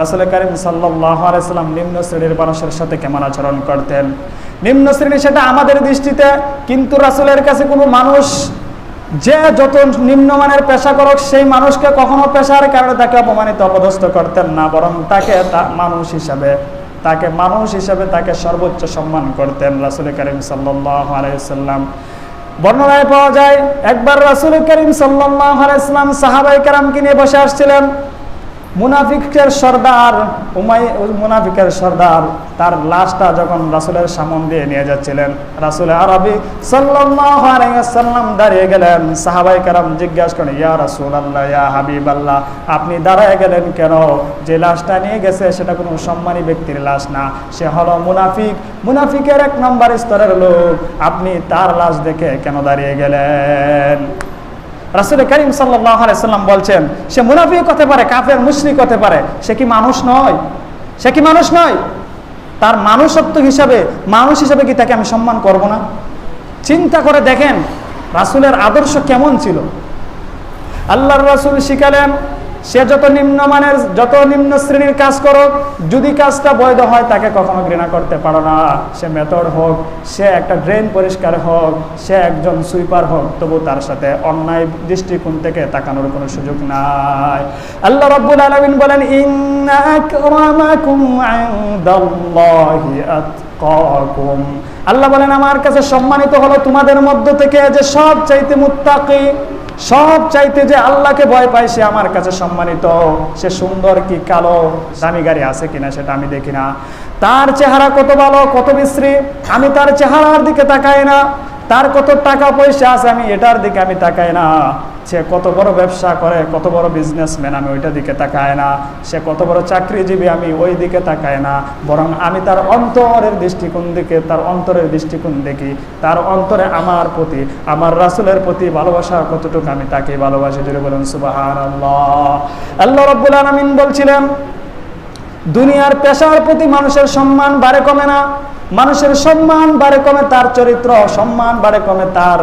রাসুল করিম সাল্লাম নিম্ন শ্রেণির মানুষের সাথে কেমন আচরণ করতেন? নিম্ন শ্রেণি সেটা আমাদের দৃষ্টিতে কিন্তু রাসুলের কাছে কোনো মানুষ যে যত নিম্নমানের পেশা করক, সেই মানুষকে কখনো পেশার কারণে তাকে অপমানিত, অপদস্থ করতেন না, বরং তাকে মানুষ হিসাবে, তাকে মানুষ হিসাবে তাকে সর্বোচ্চ সম্মান করতেন রাসুল করিম সাল্লাম। বর্ণনায় পাওয়া যায়, একবার রাসুল করিম সাল্লাম সাহাবাই কারামকে নিয়ে বসে আসছিলেন। মুনাফিকের সর্দার, উমাই, মুনাফিকের সর্দার, তার লাশটা যখন রাসুলের সামন দিয়ে নিয়ে যাচ্ছিলেন, রাসুল আরবি সাল্লাম দাঁড়িয়ে গেলেন। সাহাবাই কারাম জিজ্ঞাসা করেন ইয়া রাসুল আল্লাহ ইয়া হাবিব আল্লাহ আপনি দাঁড়ায় গেলেন কেন? যে লাশটা নিয়ে গেছে, সেটা কোনো সম্মানী ব্যক্তির লাশ না। সে হলো মুনাফিক। মুনাফিকের এক নম্বর স্তরের লোক। আপনি তার লাশ দেখে কেন দাঁড়িয়ে গেলেন? রাসুল করিম সাল্লাম বলছেন, সে মুনাফিক হতে পারে, কাফের, মুশরিক হতে পারে, সে কি মানুষ নয়? সে কি মানুষ নয়? তার মানুষত্ব হিসাবে, মানুষ হিসাবে কি তাকে আমি সম্মান করব না? চিন্তা করে দেখেন, রাসুলের আদর্শ কেমন ছিল? আল্লাহর রাসুল শিখালেন সে যত নিম্নমানের, যত নিম্ন শ্রেণির কাজ করুক, যদি কাজটা বৈধ হয়, তাকে কখনো ঘৃণা করতে পারো না। সে মেথড হোক, সে একটা ড্রেন পরিষ্কার হোক, সে একজন সুইপার হোক, তবু তার সাথে অন্যায় দৃষ্টিকোণ থেকে তাকানোর কোনো সুযোগ নাই। আল্লাহ রব্বুল আলমিন বলেন আল্লাহ বলেন, আমার কাছে সম্মানিত হলো তোমাদের মধ্য থেকে যে সব চাইতে মুত্তাকি সব চাইতে যে আল্লাহকে ভয় পায় সে আমার কাছে সম্মানিত। সে সুন্দর কি কালো, দামি গাড়ি আছে কিনা সেটা আমি দেখি না। তার চেহারা কত ভালো, কত বিশ্রী, আমি তার চেহারার দিকে তাকাই না। তার কত টাকা পয়সা আছে আমি এটার দিকে আমি তাকাই না। সে কত বড় ব্যবসা করে, কত বড় বিজনেসম্যান আমি ওইটার দিকে তাকাই না। সে কত বড় চাকরিজীবী, আমি ওই দিকে তাকাই না। বরং আমি তার অন্তরের দৃষ্টিকোণ দিকে, তার অন্তরের দৃষ্টিকোণ দেখি। তার অন্তরে আমার প্রতি, আমার রাসুলের প্রতি ভালোবাসা কতটুকু আমি তাকে ভালোবাসি জুড়ে বলেন সুবাহান আল্লাহ আল্লাহ রব্বুল আলমিন বলছিলেন, দুনিয়ার পেশার প্রতি মানুষের সম্মান বাড়ে কমে না। মানুষের সম্মান বাড়ে কমে তার চরিত্র, সম্মান বাড়ে কমে তার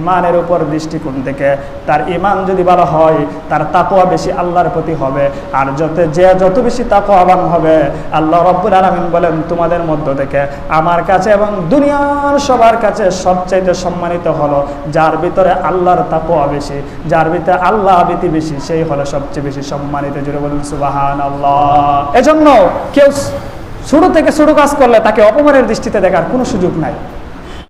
ইমানের উপর দৃষ্টিকোণ থেকে। তার ইমান যদি ভালো হয়, তার তাকোয়া বেশি আল্লাহর প্রতি হবে। আর যত যে যত বেশি তাকোয়াবান হবে, আল্লাহ রব্বুল আলমিন বলেন, তোমাদের মধ্য থেকে আমার কাছে এবং দুনিয়ার সবার কাছে সবচাইতে সম্মানিত হলো, যার ভিতরে আল্লাহর তাকোয়া বেশি, যার ভিতরে আল্লাহ ভীতি বেশি, সেই হলো সবচেয়ে বেশি সম্মানিত। জুড়ে বলুন সুবাহান আল্লাহ এজন্য কেউ ছোট থেকে ছোট কাজ করলে তাকে অপমানের দৃষ্টিতে দেখার কোনো সুযোগ নাই।